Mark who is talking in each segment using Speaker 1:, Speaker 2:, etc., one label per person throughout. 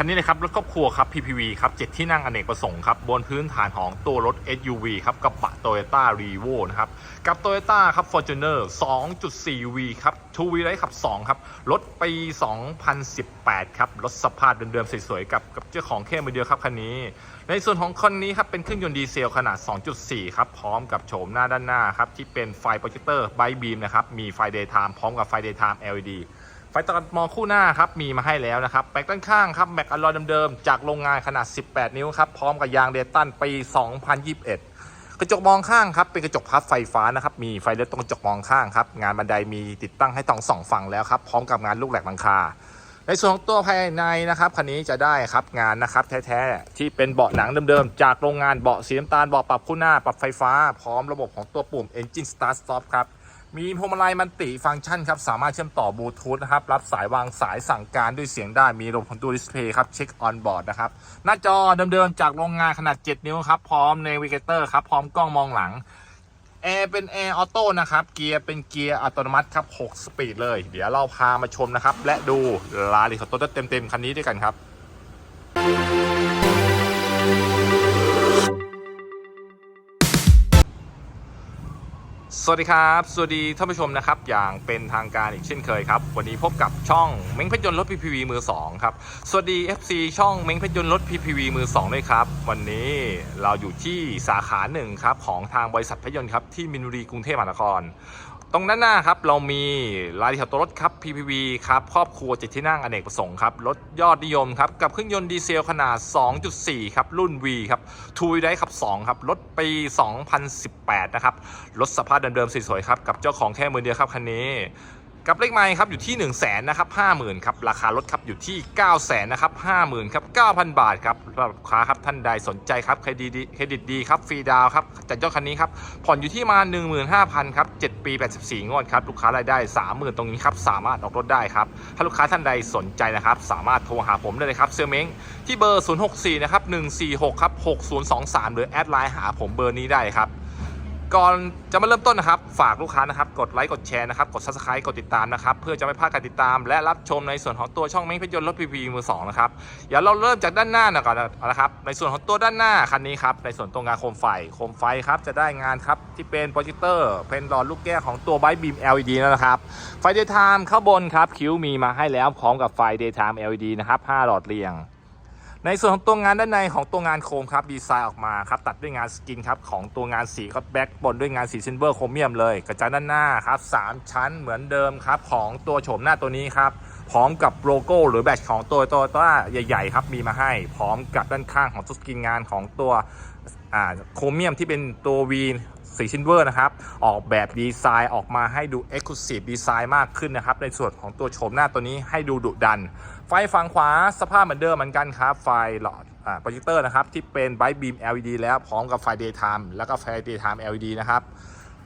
Speaker 1: คันนี้เลยครับรถครอบครัวครับ PPV ครับ7ที่นั่งอเนกประสงค์ครับบนพื้นฐานของตัวรถ SUV ครับกับปะ Toyota r e v o นะครับกับ Toyota ครับ Fortuner 2.4V ครับ 2V ไรขับ 2 ครับ รถปี 2018 ครับ รถสภาพเดิมๆสวยๆกับกับเจ้าของแค่มือเดียวครับคันนี้ ในส่วนของคันนี้ครับเป็นเครื่องยนต์ดีเซลขนาด 2.4 ครับ พร้อมกับโฉมหน้าด้านหน้าครับที่เป็นไฟโปรเจคเตอร์ไบบีมนะครับมีไฟ Daytime พร้อมกับไฟ Daytime LED ไฟตัดมองคู่หน้าครับมีมาให้แล้วนะครับแม็กด้านข้างครับแม็กอลลอยเดิมๆจากโรงงานขนาด 18 นิ้วครับพร้อมกับยางเดตันปี 2021 กระจกมองข้างครับเป็นกระจกพับไฟฟ้านะครับมีไฟเลี้ยวตรงกระจกมองข้างครับงานบันไดมีติดตั้งให้ต้องสองฝั่งแล้วครับพร้อมกับงานลูกแหลกหลังคาในส่วนของตัวภายในนะครับคันนี้จะได้ครับงานนะครับแท้ๆที่เป็นเบาะหนังเดิมๆจากโรงงานเบาะสีน้ำตาลเบาะปรับคู่หน้าปรับไฟฟ้า พร้อมระบบของตัวปุ่ม Engine Start Stop ครับ มีพวงมาลัยมันติฟังก์ชันครับ สามารถเชื่อมต่อบลูทูธนะครับ รับสายวางสายสั่งการด้วยเสียงได้ มีระบบของตัวดิสเพย์ครับ เช็คออนบอร์ดนะครับ หน้าจอเดิมๆจากโรงงานขนาด 7 นิ้วครับ พร้อม Navigator ครับ พร้อมกล้องมองหลัง แอร์เป็นแอร์ออโต้นะครับ เกียร์เป็นเกียร์อัตโนมัติครับ 6 สปีดเลย เดี๋ยวเราพามาชมนะครับ และดูรายละเอียดของตัวเต็มๆคันนี้ด้วยกันครับ วัสดีครับ สวัสดีท่านผู้ชมนะครับ อย่างเป็นทางการอีกเช่นเคยครับ วันนี้พบกับช่องเม้งเพชรยนต์รถ PPV มือ 2 ครับ สวัสดี FC ช่องเม้งเพชรยนต์รถ PPV มือ 2 ด้วยครับ วันนี้เราอยู่ที่สาขาหนึ่งครับ ของทางบริษัทเพชรยนต์ครับ ที่มินบุรีกรุงเทพมหานคร ตรงด้านหน้าครับเรามีรายละเอียดตัวรถครับ PPV ครับครอบครัวเจ็ดที่นั่งอเนกประสงค์ครับรถยอดนิยมครับกับเครื่องยนต์ดีเซลขนาด 2.4 ครับ รุ่น V ครับทูยได้ขับ 2 ครับ รถปี 2018 นะครับ รถสภาพเดิมๆสวยๆครับ กับเจ้าของแค่มือเดียวครับคันนี้ กับเลขไมค์ครับอยู่ที่ 1 0 0 0 0แสนนะครับ50,000ครับราคารถครับอยู่ที่ 9 0 0แสนนะครับ50,000ครับ9,000บาทครับสำหรับลูกค้าครับท่านใดสนใจครับเครดิตดีเครดิตดีครับฟรีดาวครับจัดยอดคันนี้ครับผ่อนอยู่ที่มา 15,000ครับ7ปี 84 งวดครับลูกค้ารายได้ 30,000 ตรงนี้ครับสามารถออกรถได้ครับถ้าลูกค้าท่านใดสนใจนะครับสามารถโทรหาผมได้เลยครับเซลเม้งที่เบอร์ 064นะครับ146ครับ6023 หรือแอดไลน์หาผมเบอร์นี้ได้ครับ ก่อนจะมาเริ่มต้นนะครับ ฝากลูกค้านะครับ กดไลค์ กดแชร์นะครับ กด subscribe กดติดตามนะครับ เพื่อจะไม่พลาดการติดตาม และรับชมในส่วนของตัวช่องเม้งเพชรยนต์รถพีพีมือสองนะครับเดี๋ยวเราเริ่มจากด้านหน้าหน่อยก่อนนะครับ ในส่วนของตัวด้านหน้าคันนี้ครับ ในส่วนตรงงานโคมไฟ โคมไฟครับ จะได้งานครับ ที่เป็นโปรเจคเตอร์ เป็นหลอดลูกแก้วของตัวไบบีม LED นั่นะครับ ไฟ daytime ข้างบนครับ คิ้วมีมาให้แล้วพร้อมกับไฟ daytime LED นะครับ5หลอดเรียง ในส่วนของตัวงานด้านในของตัวงานโคมครับดีไซน์ออกมาครับตัดด้วยงานสกินครับของตัวงานสีครับแบ็กบนด้วยงานสีซิลเวอร์โครเมียมเลยกระจังด้านหน้าครับสามชั้นเหมือนเดิมครับของตัวโฉมหน้าตัวนี้ครับพร้อมกับโลโก้หรือแบตของตัวตัวตัวใหญ่ๆครับมีมาให้ พร้อมกับด้านข้างของตัวสกินงานของตัวโครเมียมที่เป็นตัววี สีซินเวอร์นะครับ ออกแบบดีไซน์ออกมาให้ดู Exclusive ดีไซน์มากขึ้นนะครับ ในส่วนของตัวโฉมหน้าตัวนี้ให้ดูดุดัน ไฟฝั่งขวาสภาพเหมือนเดิมเหมือนกันครับ ไฟหลอดโปรเจคเตอร์นะครับ ที่เป็นไบบีม LED แล้วพร้อมกับไฟ Daytime แล้วก็ไฟ Daytime LED นะครับ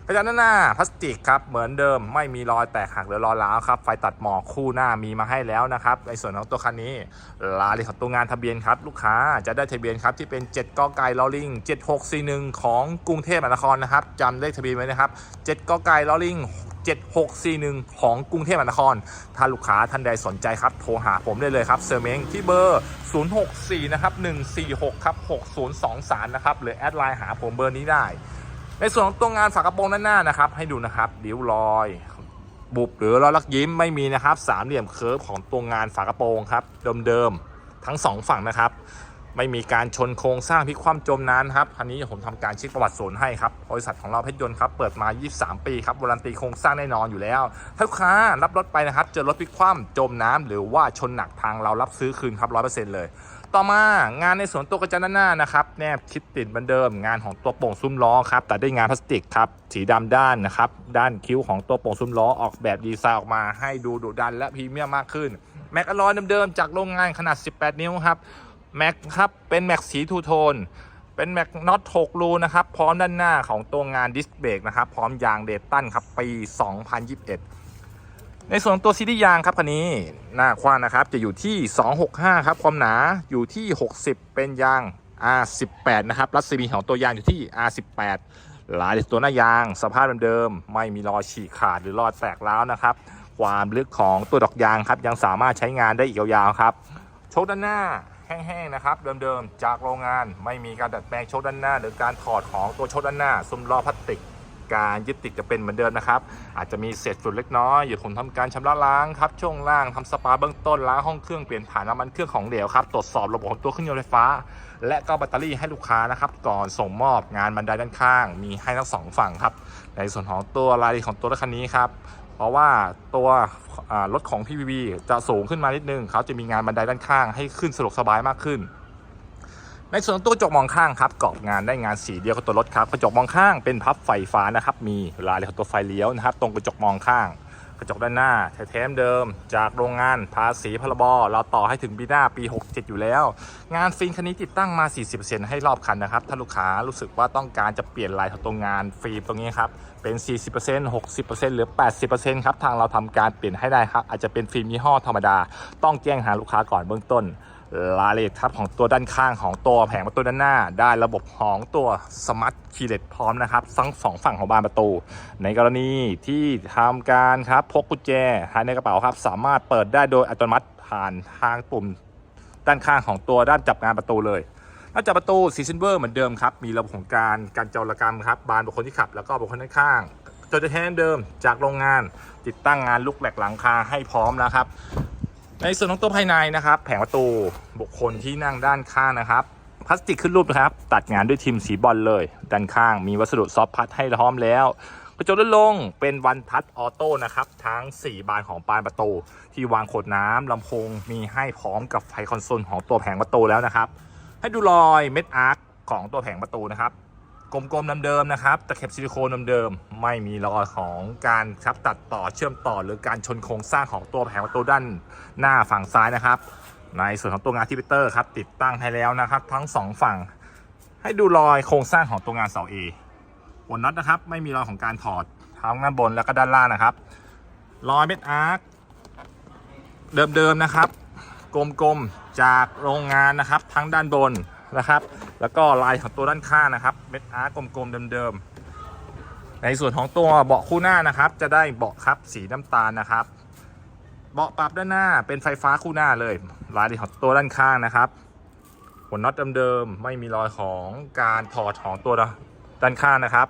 Speaker 1: กระจังหน้าพลาสติกครับเหมือนเดิมไม่มีรอยแตกหักหรือรอยร้าวครับไฟตัดหมอกคู่หน้ามีมาให้แล้วนะครับในส่วนของตัวคันนี้รายละเอียดของตัวงานทะเบียนครับลูกค้าจะได้ทะเบียนครับที่เป็น 7กไก่ลอลิง7641 ของกรุงเทพมหานครนะครับจำเลขทะเบียนไว้นะครับ7กไก่ลอลิง7641 ของกรุงเทพมหานคร ถ้าลูกค้าท่านใดสนใจครับ โทรหาผมได้เลยครับ เซอร์เมงที่เบอร์ 064 นะครับ 146 ครับ 6023 นะครับ หรือแอดไลน์หาผมเบอร์นี้ได้ ในส่วนของตัวงานฝากระโปรงด้านหน้านะครับ ให้ดูนะครับริ้วรอย บุบหรือรอยลักยิ้มไม่มีนะครับ สามเหลี่ยมเคิร์ฟของตัวงานฝากระโปรงครับเดิมๆทั้งสองฝั่งนะครับ ไม่มีการชนโครงสร้างพลิกคว่ำจมน้ำครับคันนี้ผมทำการเช็คประวัติศูนย์ให้ครับบริษัทของเราเพชรยนต์ครับเปิดมา 23 ปีครับวารันตีโครงสร้างแน่นอนอยู่แล้ว ถ้าลูกค้ารับรถไปนะครับ เจอรถพลิกคว่ำจมน้ำหรือว่าชนหนักทางเรารับซื้อคืนครับ100%เลย ต่อมางานในสวนตัวกระจันหน้านะครับแนบชิดติดเหมือนเดิม งานของตัวโป่งซุ้มล้อครับแต่ได้งานพลาสติกครับสีดำด้านนะครับด้านคิ้วของตัวโป่งซุ้มล้อออกแบบดีไซน์ออกมาให้ดูดุดันและพรีเมียมมากขึ้นแม็กอลอยเดิมๆจากโรงงานขนาด 18 นิ้วครับแม็กครับเป็นแม็กสีทูโทนเป็นแม็กน็อต6รูนะครับพร้อมด้านหน้าของตัวงานดิสเบรกนะครับพร้อมยางเดตันครับปี 2021 ในส่วนของตัวซีรีส์ยางครับคันนี้หน้ากว้างนะครับจะอยู่ที่ 265 ครับความหนาอยู่ที่ 60 เป็นยาง R18 นะครับรัศมีของตัวยางอยู่ที่ R18 หลายตัวหน้ายางสภาพเดิมๆไม่มีรอยฉีกขาดหรือรอยแตกร้าวนะครับ ความลึกของตัวดอกยางครับยังสามารถใช้งานได้อีกยาวๆครับโโชคด้านหน้าแห้งๆนะครับเดิมๆจากโรงงานไม่มีการดัดแปลงโชคด้านหน้า หรือการถอดของตัวโชคด้านหน้า ซุ้มล้อพลาสติก การยึดติดจะเป็นเหมือนเดิมนะครับ อาจจะมีเศษฝุ่นเล็กน้อยอยู่ผมทำการชำระล้างครับช่วงล่างทำสปาเบื้องต้นล้างห้องเครื่องเปลี่ยนถ่านน้ำมันเครื่องของเหลวครับตรวจสอบระบบของตัวเครื่องยนต์ไฟฟ้า และก็แบตเตอรี่ให้ลูกค้านะครับก่อนส่งมอบงานบันไดด้านข้าง มีให้ทั้งสองฝั่งครับในส่วนของตัวรายละเอียดของตัวรถคันนี้ครับเพราะว่าตัวรถของ PVV จะสูงขึ้นมานิดนึงเขาจะมีงานบันไดด้านข้างให้ขึ้นสะดวกสบายมากขึ้น ในส่วนตัวกระจกมองข้างครับกรอบงานได้งานสีเดียวกับตัวรถครับกระจกมองข้างเป็นพับไฟฟ้านะครับมีรายของตัวไฟเลี้ยวนะครับตรงกระจกมองข้าง กระจกด้านหน้าแท้ๆเดิม จากโรงงานภาษีพรบเราต่อให้ถึงปีหน้าปี 67 อยู่แล้ว งานฟิล์มคันนี้ติดตั้งมา 40%ให้รอบคันนะครับถ้าลูกค้ารู้สึกว่าต้องการจะเปลี่ยนลายของตัวงานฟิล์มตรงนี้ครับเป็น 40% 60%หรือ 80%ครับทางเราทำการเปลี่ยนให้ได้ครับอาจจะเป็นฟิล์มยี่ห้อธรรมดา ต้องแจ้งหาลูกค้าก่อนเบื้องต้น รายละเอียดครับของตัวด้านข้างของตัวแผงประตูด้านหน้า ได้ระบบของตัวสมาร์ทคีย์เลสพร้อมนะครับทั้งสองฝั่งของบานประตู ในกรณีที่ทำการครับพกกุญแจภายในกระเป๋าครับ สามารถเปิดได้โดยอัตโนมัติผ่านทางปุ่มด้านข้างของตัวด้านจับงานประตูเลยด้าจับประตูสีซิลเวอร์เหมือนเดิมครับ มีระบบของการการจรกรรมครับ บานบุคคลที่ขับ แล้วก็บุคคลด้านข้างจดจะแทนเดิมจากโรงงานติดตั้งงานลูกแหลกหลังคาให้พร้อมนะครับ ในส่วนของตัวภายในนะครับ แผงประตูบุคคลที่นั่งด้านข้างนะครับ พลาสติกขึ้นรูปนะครับ ตัดงานด้วยทิมสีบอลเลย ด้านข้างมีวัสดุซอฟพัดให้พร้อมแล้วกระจกด้านลงเป็นวันทัชออโต้นะครับ ทั้ง 4 บานของบานประตู ที่วางขดน้ำลำโพงมีให้พร้อมกับไฟคอนโซลของตัวแผงประตูแล้วนะครับ ให้ดูรอยเม็ดอาร์คของตัวแผงประตูนะครับ กลมๆเดิมๆนะครับ ตะเข็บซิลิโคนเดิมๆไม่มีรอยของการครับตัดต่อเชื่อมต่อหรือการชนโครงสร้างของตัวแผงประตูด้านหน้าฝั่งซ้ายนะครับ ในส่วนของตัวงานทิปเตอร์ครับติดตั้งให้แล้วนะครับ ทั้งสองฝั่ง ให้ดูรอยโครงสร้างของตัวงานเสา A บนน็อตนะครับ ไม่มีรอยของการถอดทั้งด้านบนแล้วก็ด้านล่างนะครับรอยเม็ดอาร์คเดิมๆนะครับ กลมๆจากโรงงานนะครับ ทั้งด้านบน นะครับ แล้วก็ลายของตัวด้านข้างนะครับเม็ดอาร์กลมๆเดิมๆ ในส่วนของตัวเบาะคู่หน้านะครับ จะได้เบาะครับสีน้ำตาลนะครับ เบาะปรับด้านหน้าเป็นไฟฟ้าคู่หน้าเลยรายดีของตัวด้านข้างนะครับหัวน็อตเดิมๆไม่มีรอยของการถอดของตัวด้านข้างนะครับ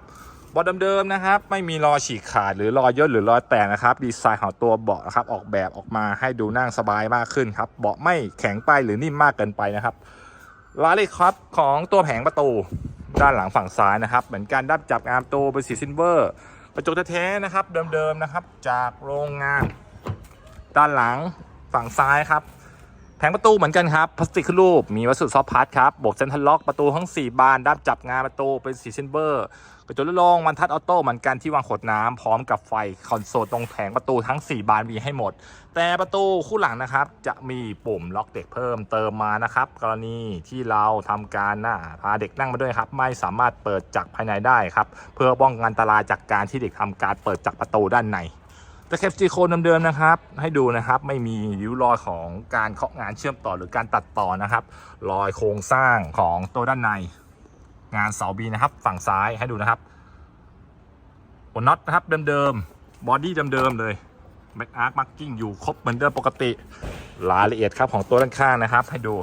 Speaker 1: เบาะเดิมๆนะครับ ไม่มีรอยฉีกขาดหรือรอยย่นหรือรอยแตกนะครับ ดีไซน์ของตัวเบาะนะครับ ออกแบบออกมาให้ดูนั่งสบายมากขึ้นครับ เบาะไม่แข็งไปหรือนิ่มมากเกินไปนะครับ รายละเอียดครับของตัวแผงประตูด้านหลังฝั่งซ้ายนะครับ เหมือนกันด้านจับงามตัวเป็นสีซิลเวอร์กระจกแท้ๆนะครับ เดิมๆนะครับ จากโรงงาน ด้านหลังฝั่งซ้ายครับ แผงประตูเหมือนกันครับพลาสติกขึ้นรูปมีวัสดุซอฟต์พาร์ทครับบบเซนทรัลล็อกประตูทั้ง 4 บานด้านจับงานประตูเป็นสีซิลเวอร์ กระจกลงวันทัดออโต้เหมือนกันที่วางขดน้ำพร้อมกับไฟคอนโซลตรงแผงประตูทั้ง 4 บานมีให้หมด แต่ประตูคู่หลังนะครับจะมีปุ่มล็อกเด็กเพิ่มเติมมานะครับ กรณีที่เราทำการนะพาเด็กนั่งมาด้วยครับ ไม่สามารถเปิดจากภายในได้ครับ เพื่อป้องกันอันตรายจากการที่เด็กทำการเปิดจากประตูด้านในตะเข็บซิโคนเดิมๆนะครับ ให้ดูนะครับไม่มีริ้วรอยของการเคาะงานเชื่อมต่อหรือการตัดต่อนะครับ รอยโครงสร้างของตัวด้านใน งานเสาบีนะครับ ฝั่งซ้ายให้ดูนะครับหัวน็อตนะครับเดิมๆบอดี้เดิมๆเลยแบ็กอาร์คมาร์กิ้งอยู่ครบเหมือนเดิมปกติรายละเอียดครับของตัวด้านข้างนะครับ ให้ดู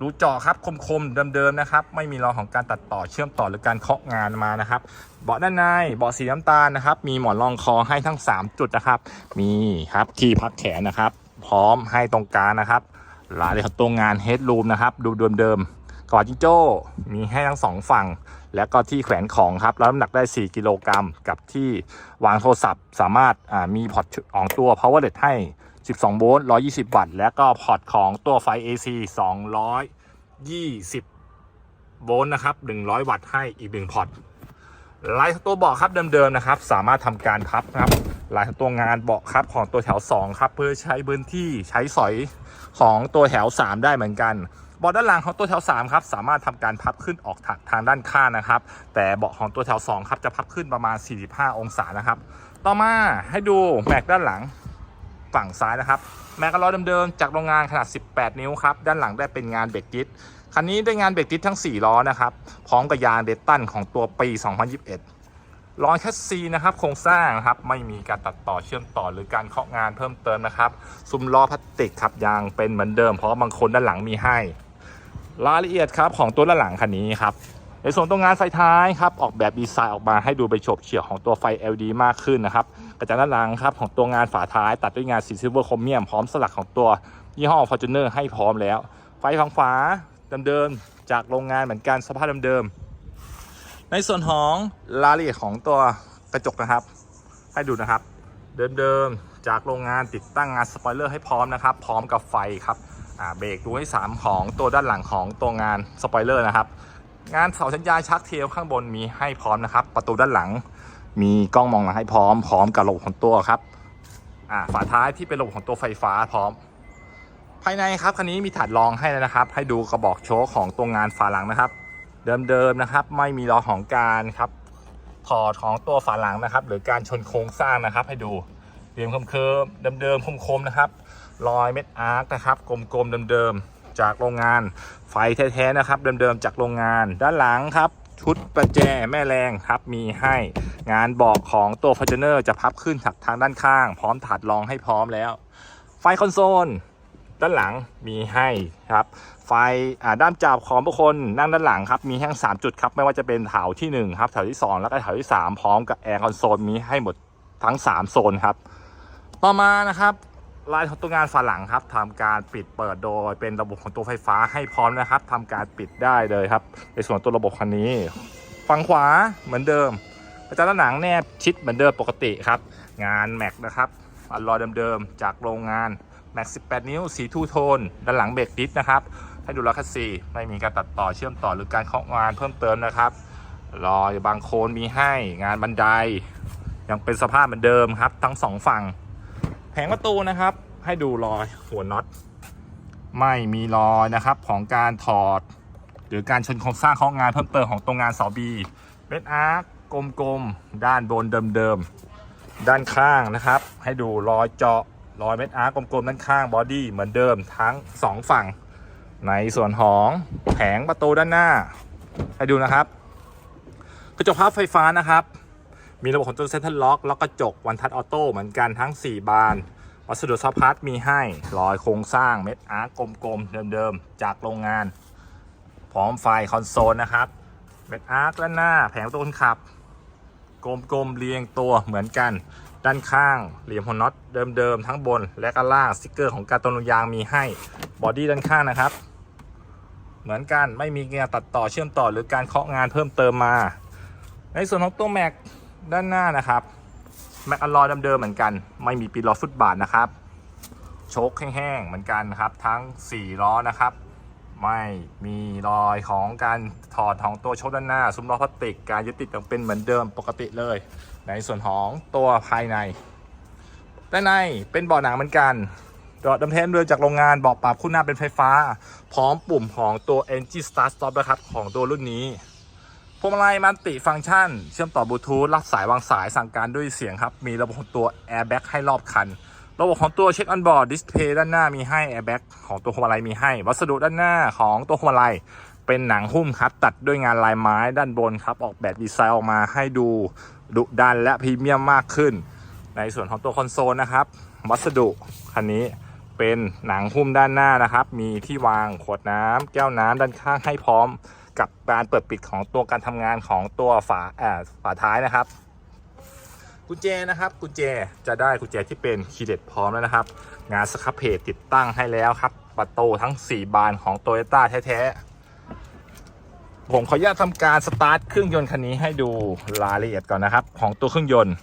Speaker 1: รูเจาะครับคมๆเดิมๆนะครับ ไม่มีรอยของการตัดต่อเชื่อมต่อหรือการเคาะงานมานะครับ เบาะด้านในเบาะสีน้ำตาลนะครับ มีหมอนรองคอให้ทั้ง 3 จุดนะครับ มีครับที่พักแขนนะครับ พร้อมให้ตรงกลางนะครับรายละเอียดของตัวงานเฮดรูมนะครับ ดูเดิมๆ กอดจิงโจ้มีให้ทั้งสองฝั่ง แล้วก็ที่แขวนของครับแล้วน้ำหนักได้ 4 กิโลกรัมกับที่วางโทรศัพท์ สามารถมีพอร์ตของตัว power LED ให้ 12 โวลต์ 120 วัตต์ แล้วก็พอร์ตของตัวไฟ AC 220 โวลต์นะครับ 100 วัตต์ให้อีก 1 พอร์ตลายตัวเบาะครับเดิมๆนะครับ สามารถทำการพับนะครับลายตัวงานเบาะครับของตัวแถว 2 ครับ เพื่อใช้พื้นที่ใช้สอยของตัวแถว 3 ได้เหมือนกัน บาะด้านหลังของตัวแถว3ครับสามารถทำการพับขึ้นออกทางทางด้านข้างนะครับ แต่เบาะของตัวแถว2ครับจะพับขึ้นประมาณ 45 องศานะครับ ต่อมาให้ดูแม็กด้านหลังฝั่งซ้ายนะครับ แม็กกะล้อเดิมๆจากโรงงานขนาด 18 นิ้วครับด้านหลังได้เป็นงานเบรกดิสคันนี้ได้งานเบรกดิสทั้ง 4 ล้อนะครับพร้อมกับยางเดตันของตัวปี 2021รอยแคสซีนะครับโครงสร้างครับไม่มีการตัดต่อเชื่อมต่อหรือการเคาะงานเพิ่มเติมนะครับซุ้มล้อพลาสติกครับยังเป็นเหมือนเดิมเพราะบางคนด้านหลังมีให้ รายละเอียดครับของตัวด้านหลังคันนี้ครับในส่วนตัวงานไฟท้ายครับออกแบบดีไซน์ออกมาให้ดูไปโฉบเฉี่ยวของตัวไฟ LED มากขึ้นนะครับกระจังด้านหลังครับของตัวงานฝาท้ายตัดด้วยงานสีซิลเวอร์โครเมียมพร้อมสลักของตัวยี่ห้อ Fortuner ให้พร้อมแล้ว ไฟฝังฝาเดิมๆจากโรงงานเหมือนกันสภาพเดิมๆในส่วนของรายละเอียดของตัวกระจกนะครับ ให้ดูนะครับ เดิมๆจากโรงงานติดตั้งงานสปอยเลอร์ให้พร้อมนะครับ พร้อมกับไฟครับ อ่าเบรกดูให้ 3 ของตัวด้านหลังของตัวงานสปอยเลอร์นะครับ งานเสาสัญญาณชักเทลข้างบนมีให้พร้อมนะครับ ประตูด้านหลัง มีกล้องมองหลังให้พร้อมพร้อมกับระบบของตัวครับอ่าฝาท้ายที่เป็นระบบของตัวไฟฟ้าพร้อม ภายในครับคันนี้มีถาดรองให้แล้วนะครับ ให้ดูกระบอกโชว์ของตัวงานฝาหลังนะครับ เดิมๆนะครับ ไม่มีรอของการครับถอดของตัวฝาหลังนะครับ หรือการชนโครงสร้างนะครับ ให้ดูเรียมเคิมๆเดิมๆคมๆนะครับ รอยเม็ดอาร์คนะครับกลมๆเดิมๆจากโรงงานไฟแท้ๆนะครับเดิมๆจากโรงงานด้านหลังครับชุดประแจแม่แรงครับมีให้งานบอกของตัวฟอร์จูเนอร์จะพับขึ้นจากทางด้านข้าง พร้อมถาดรองให้พร้อมแล้ว ไฟคอนโซล ด้านหลังมีให้ครับ ไฟด้ามจับของบุคคลนั่งด้านหลังครับมีแห้ง3 จุดครับไม่ว่าจะเป็นแถวที่1ครับแถวที่ 2 แล้วก็แถวที่ 3 พร้อมกับแอร์คอนโซลมีให้หมดทั้ง 3 โซนครับ ต่อมานะครับ ลายของตัวงานฝาหลังครับทำการปิดเปิดโดยเป็นระบบของตัวไฟฟ้าให้พร้อมนะครับทำการปิดได้เลยครับ ในส่วนตัวระบบคันนี้ ฝั่งขวาเหมือนเดิมกระจกด้านหนังแนบชิดเหมือนเดิมปกติครับ งานแม็กนะครับอัลลอยเดิมๆจากโรงงานแม็ก 18 นิ้วสีทูโทนด้านหลังเบรกดิสนะครับให้ดูแลวคัสซีไม่มีการตัดต่อเชื่อมต่อหรือการเคาะงานเพิ่มเติมนะครับรอยบางโคนมีให้งานบันไดยังเป็นสภาพเหมือนเดิมครับ ทั้งสองฝั่ง แผงประตูนะครับ ให้ดูรอยหัวน็อต ไม่มีรอยนะครับของการถอด หรือการชนโครงสร้างของงานเพิ่มเติมของตรงงานเสาบีเม็ดอาร์กกลมๆด้านบนเดิมๆด้านข้างนะครับ ให้ดูรอยเจาะรอยเม็ดอาร์กกลมๆด้านข้างบอดี้เหมือนเดิมทั้งสองฝั่ง ในส่วนของแผงประตูด้านหน้า ให้ดูนะครับ กระจกพับไฟฟ้านะครับ มีระบบของตัวเซ็นทรัลล็อกแล้วกระจกวันทัชออโต้เหมือนกันทั้ง 4 บาน วัสดุซับพาร์ทมีให้รอยโครงสร้างเม็ดอาร์กกลมๆ เดิมๆ จากโรงงาน พร้อมไฟคอนโซลนะครับ เม็ดอาร์คด้านหน้าแผงประตูคนขับ กลมๆ เรียงตัวเหมือนกัน ด้านข้างเหลี่ยมหัวน็อตเดิมๆ ทั้งบนและก็ล่างสติกเกอร์ของการตนยางมีให้บอดี้ด้านข้างนะครับเหมือนกันไม่มีงานตัดต่อเชื่อมต่อหรือการเคาะงานเพิ่มเติมมา ในส่วนของตัวแม็ก ด้านหน้านะครับแม็กอลลอยเดิมๆเหมือนกัน ไม่มีปีล้อฟุตบาทนะครับโชคแห้งๆเหมือนกันนะครับ ทั้ง 4 ล้อนะครับ ไม่มีรอยของการถอดของตัวโชคด้านหน้า ซุ้มล้อพลาสติกการยึดติดยังเป็นเหมือนเดิมปกติเลย ในส่วนของตัวภายใน ด้านในเป็นเบาะหนังเหมือนกันเบาะดำเทนเรือจากโรงงานเบาะปรับคู่หน้าเป็นไฟฟ้า พร้อมปุ่มของตัว Engine Start Stop นะครับของตัวรุ่นนี้ พวงมาลัยมันติฟังก์ชัน เชื่อมต่อบลูทูธรับสายวางสายสั่งการด้วยเสียงครับ มีระบบของตัว Airbag ให้รอบคัน ระบบของตัวเช็คออนบอร์ดดิสเพย์ด้านหน้ามีให้ Airbag ของตัวพวงมาลัยมีให้ วัสดุด้านหน้าของตัวพวงมาลัยเป็นหนังหุ้มครับตัดด้วยงานลายไม้ด้านบนครับ ออกแบบดีไซน์ออกมาให้ดูดุดันและพรีเมียมมากขึ้น ในส่วนของตัวคอนโซลนะครับ วัสดุคันนี้เป็นหนังหุ้มด้านหน้านะครับ มีที่วางขวดน้ำแก้วน้ำด้านข้างให้พร้อม กับการเปิดปิดของตัวการทำงานของตัวฝาอ่าฝาท้ายนะครับ กุญแจนะครับกุญแจจะได้กุญแจที่เป็นคีย์เด็ดพร้อมแล้วนะครับ งานสครับเพจติดตั้งให้แล้วครับ ประตูทั้ง 4 บานของโตโยต้าแท้ๆผมขออนุญาตทำการสตาร์ทเครื่องยนต์คันนี้ให้ดูรายละเอียดก่อนนะครับ ของตัวเครื่องยนต์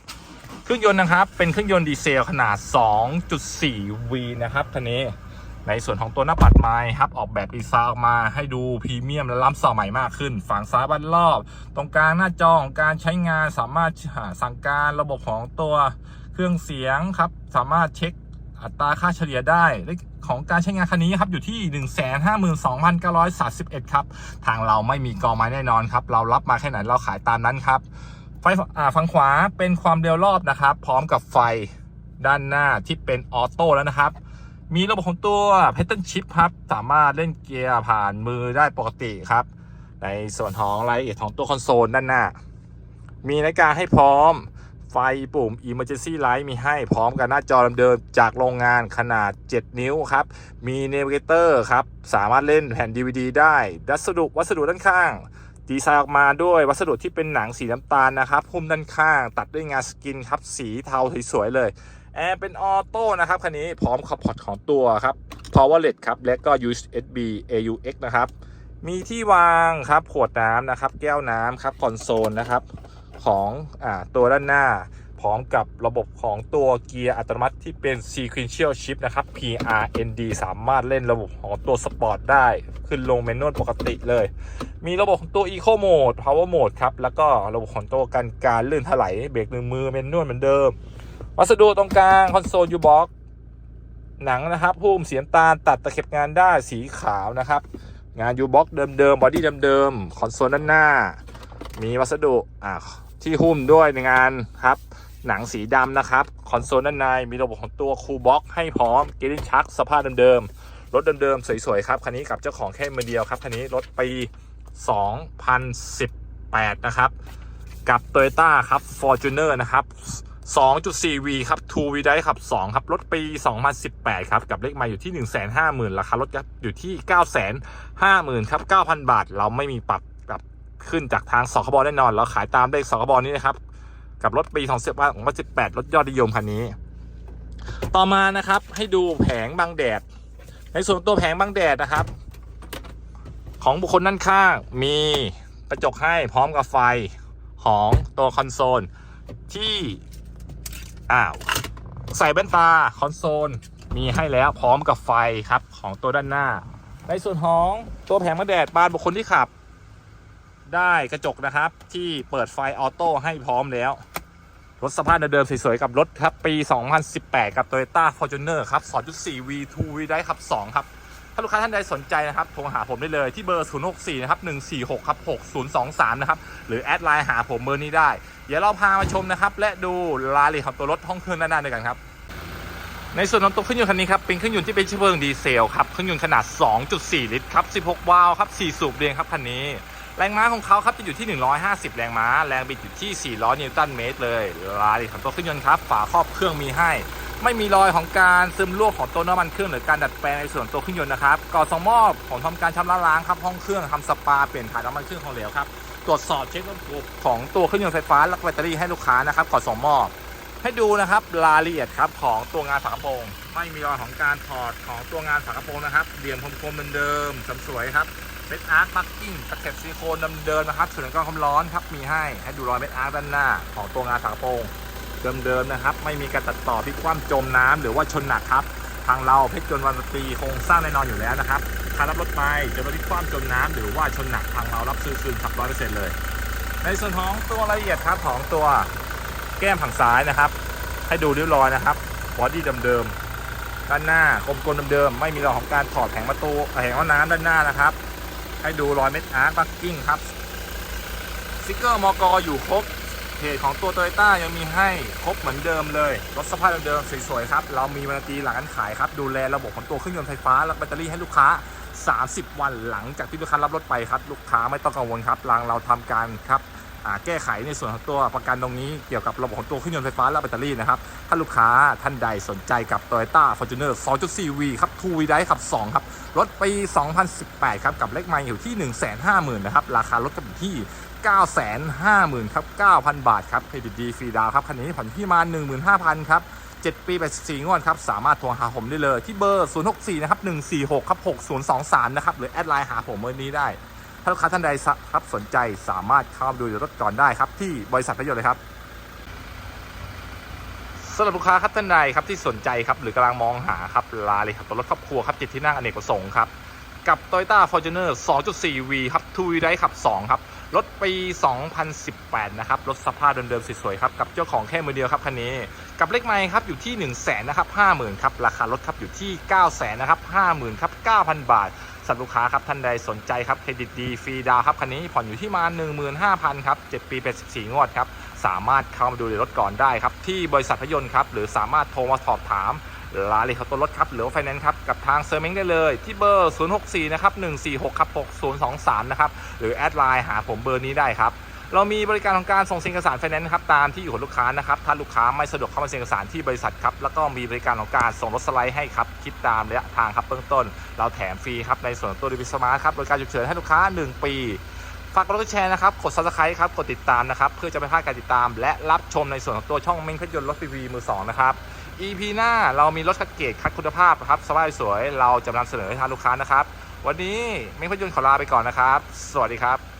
Speaker 1: เครื่องยนต์นะครับ เป็นเครื่องยนต์ดีเซลขนาด 2.4V นะครับคันนี้ ในส่วนของตัวหน้าปัดไม้ครับออกแบบดีไซน์ออกมาให้ดูพรีเมียมและล้ำสมัยมากขึ้น ฝั่งซ้ายบันรอบ ตรงกลางหน้าจอของการใช้งานสามารถสั่งการระบบของตัวเครื่องเสียงครับ สามารถเช็คอัตราค่าเฉลี่ยได้ของการใช้งานคันนี้ครับอยู่ที่ 152,931ครับ ทางเราไม่มีกองไม้แน่นอนครับ เรารับมาแค่ไหนเราขายตามนั้นครับ ไฟฝั่งขวาเป็นความเร็วรอบนะครับ พร้อมกับไฟด้านหน้าที่เป็นออโต้แล้วนะครับ มีระบบของตัว p a t t e r n Chip ครับ สามารถเล่นเกียร์ผ่านมือได้ปกติครับ ในส่วนของรายละเอียดของตัวคอนโซลด้านหน้า มีนาฬิกาให้พร้อม ไฟปุ่ม Emergency Light มีให้พร้อมกับหน้าจอเดิมจากโรงงานขนาด 7 นิ้วครับ มี Navigator ครับ สามารถเล่นแผ่น DVD ได้วัสดุวัสดุด้านข้างดีไซน์ออกมาด้วยวัสดุที่เป็นหนังสีน้ำตาลนะครับ หุ้มด้านข้าง ตัดด้วยงานสกินครับ สีเทาสวยๆเลย แอร์เป็นออโต้นะครับคันนี้พร้อมคอพอร์ตของตัวครับ Powerlet ครับ และก็ USB AUX นะครับ มีที่วางครับขวดน้ำนะครับ แก้วน้ำครับคอนโซลนะครับของอตัวด้านหน้า พร้อมกับระบบของตัวเกียร์อัตโนมัติที่เป็น Sequential Shift นะครับ PRND สามารถเล่นระบบของตัวสปอร์ตได้ ขึ้นลงเมนวลปกติเลย มีระบบของตัว Eco Mode Power Mode ครับ แล้วก็ระบบของตัวการการลื่นถลายเบรกหนึ่งมือเมนวลเหมือนเดิม วัสดุตรงกลางคอนโซลยูบ็อกหนังนะครับหุ้มเสียงตาลตัดตะเข็บงานได้สีขาวนะครับ งานยูบ็อกเดิมๆบอดี้เดิมๆคอนโซลด้านหน้า มีวัสดุอ่าที่หุ้มด้วยในงานครับหนังสีดำนะครับ คอนโซลด้านในมีระบบของตัวคูลบ็อกให้พร้อมเกลินชักสภาพเดิมๆรถเดิมๆสวยๆครับคันนี้กับเจ้าของแค่มือเดียวครับคันนี้รถปี 2018 นะครับ กับ Toyota ครับ Fortuner นะครับ 2.4V ครับ 2V ได้ขับ 2 ครับ รถปี 2018 ครับ กับเลขมาอยู่ที่ 150,000 ราคารถอยู่ที่ 950,000 ครับ 9,000 บาท เราไม่มีปรับปรับขึ้นจากทางสคบแน่นอน เราขายตามเลขสคบนี้นะครับ กับรถปี 2018 รถยอดนิยมคันนี้ ต่อมานะครับ ให้ดูแผงบังแดด ในส่วนตัวแผงบังแดดนะครับ ของบุคคลด้านข้าง มีกระจกให้พร้อมกับไฟของตัวคอนโซลที่ อ้าวใส่แว่นตาคอนโซลมีให้แล้วพร้อมกับไฟครับของตัวด้านหน้า ในส่วนของตัวแผงกันแดดบานบุคคลที่ขับ ได้กระจกนะครับ ที่เปิดไฟออโต้ให้พร้อมแล้ว รถสภาพเดิมๆสวยๆกับรถครับ ปี 2018 กับ Toyota Fortuner ครับ 2.4V 2V ได้ครับ 2 ครับ ถ้าลูกค้าท่านใดสนใจนะครับโทรหาผมได้เลยที่เบอร์ 064 นะครับ 146 ครับ 6023 นะครับ หรือแอดไลน์หาผมเบอร์นี้ได้ เดี๋ยวเราพามาชมนะครับ และดูรายละเอียดของตัวรถห้องเครื่องด้านหน้าด้วยกันครับ ในส่วนของตัวเครื่องยนต์คันนี้ครับ เป็นเครื่องยนต์ที่เป็นเชื้อเพลิงดีเซลครับ เครื่องยนต์ขนาด 2.4 ลิตรครับ 16 วาล์วครับ 4 สูบเรียงครับคันนี้ แรงม้าของเขาครับจะอยู่ที่ 150 แรงม้า แรงบิดอยู่ที่ 400 นิวตันเมตรเลย รายละเอียดของตัวเครื่องยนต์ครับ ฝาครอบเครื่องมีให้ ไม่มีรอยของการซึมรั่วของตัวน้ำมันเครื่องหรือการดัดแปลงในส่วนตัวเครื่องยนต์นะครับก่อนส่งมอบผมทำการชำระล้างครับห้องเครื่องทำสปาเปลี่ยนถ่ายน้ำมันเครื่องของเหลวครับตรวจสอบเช็คระบบของตัวเครื่องยนต์ไฟฟ้าและแบตเตอรี่ให้ลูกค้านะครับก่อนส่งมอบ ให้ดูนะครับรายละเอียดครับของตัวงานฝากระโปรง ไม่มีรอยของการถอดของตัวงานฝากระโปรงนะครับเหลี่ยมคมๆเดิมๆสวยครับเม็ดอาร์ตมาร์กิ้งตะเข็บซิลิโคนเดิมๆนะครับส่วนก้อนความร้อนครับมีให้ให้ดูรอยเม็ดอาร์ตด้านหน้าของตัวงานฝากระโปรง เดิมๆนะครับ ไม่มีการตัดต่อพลิกคว่ำจมน้ำหรือว่าชนหนักครับ ทางเราเพชรจนวันตีโครงสร้างแน่นอนอยู่แล้วนะครับถ้ารับรถไปจะไม่พลิกคว่ำจมน้ำหรือว่าชนหนักทางเรารับซื้อคืนครับร้อยเปอร์เซ็นต์เลย ในส่วนของตัวละเอียดครับของตัวแก้มฝั่งซ้ายนะครับ ให้ดูเริ้วรอยนะครับบอดี้เดิมๆด้านหน้ากลมๆเดิมๆไม่มีรอยของการถอดแผงประตูแผงว่าน้ำด้านหน้านะครับ ให้ดูรอยเม็ดอาร์ตบักกิ้งครับสติกเกอร์มอกออยู่ครบ เพจของตัว Toyota ยังมีให้ครบเหมือนเดิมเลย รถสภาพเดิมๆสวยๆครับ เรามีวันตีหลังการขายครับ ดูแลระบบของตัวเครื่องยนต์ไฟฟ้า และแบตเตอรี่ให้ลูกค้า 30 วันหลังจากที่ลูกค้ารับรถไปครับ ลูกค้าไม่ต้องกังวลครับรางเราทำการครับแก้ไขในส่วนของตัวประกันตรงนี้เกี่ยวกับระบบของตัวเครื่องยนต์ไฟฟ้าและแบตเตอรี่นะครับถ้าลูกค้าท่านใดสนใจกับ Toyota Fortuner 2.4V ครับ 2V ได้ขับ 2 ครับ รถปี 2018 ครับ กับเลขไมล์อยู่ที่ 150,000 นะครับ ราคารถก็อยู่ที่950,000ครับ9,000 บาทครับเครดิตดีฟรีดาวครับคันนี้ผ่อนที่มา 15,000ครับ7ปี84งวดครับสามารถโทรหาผมได้เลยที่เบอร์ 064นะครับ146ครับ6023นะครับหรือแอดไลน์หาผมเบอร์นี้ได้ถ้าลูกค้าท่านใดครับสนใจสามารถเข้ามดูรถก่อนได้ครับที่บริษัทพยนต์เลยครับสำหรับลูกค้าครับท่านใดครับที่สนใจครับหรือกำลังมองหาครับลาเลยครับตัวรถครอบครัวครับจิตที่นั่งอเนกประสงค์ครับกับ Toyota Fortuner 2.4V ครับ 2V ได้ขับ 2 ครับ รถปี 2018 นะครับ รถสภาพเดิมๆสวยๆครับ กับเจ้าของแค่มือเดียวครับคันนี้ กับเลขไมล์ครับอยู่ที่ 1 0 0 0 0แสนนะครับ50,000ครับ ราคารถครับอยู่ที่ 9 0 0 0 0นะครับ50,000ครับ9,000บาทสำหรับลูกค้าครับท่านใดสนใจครับเครดิตดีฟรีดาวครับคันนี้ผ่อนอยู่ที่มา 15,000ครับ7ปี84งวดครับสามารถเข้ามาดูในรถก่อนได้ครับที่บริษัทพยนต์ครับหรือสามารถโทรมาสอบถาม รายละเอียดของตัวรถครับ หรือว่าไฟแนนซ์ครับ กับทางเซอร์เม้งได้เลยที่เบอร์ 064 นะครับ 146 ครับ 6023 นะครับ หรือแอดไลน์หาผมเบอร์นี้ได้ครับ เรามีบริการของการส่งเซ็นเอกสารไฟแนนซ์ครับ ตามที่อยู่ของลูกค้านะครับ ถ้าลูกค้าไม่สะดวกเข้ามาเอกสารที่บริษัทครับ แล้วก็มีบริการของการส่งรถสไลด์ให้ครับ คิดตามระยะทางครับเบื้องต้น เราแถมฟรีครับในส่วนของตัวดีวิสมาร์ครับบริการฉุกเฉินให้ลูกค้า 1 ปีฝากกดไลค์แชร์นะครับ กด subscribe ครับ กดติดตามนะครับ เพื่อจะไม่พลาดการติดตาม และรับชมในส่วนของตัวช่องเม้งเพชรยนต์รถพีวีมือสองนะครับ EP หน้าเรามีรถคัดเกรดคัดคุณภาพครับสบายสวยเราจะนำเสนอให้ทางลูกค้านะครับ วันนี้เม้งพยนต์ขอลาไปก่อนนะครับ สวัสดีครับ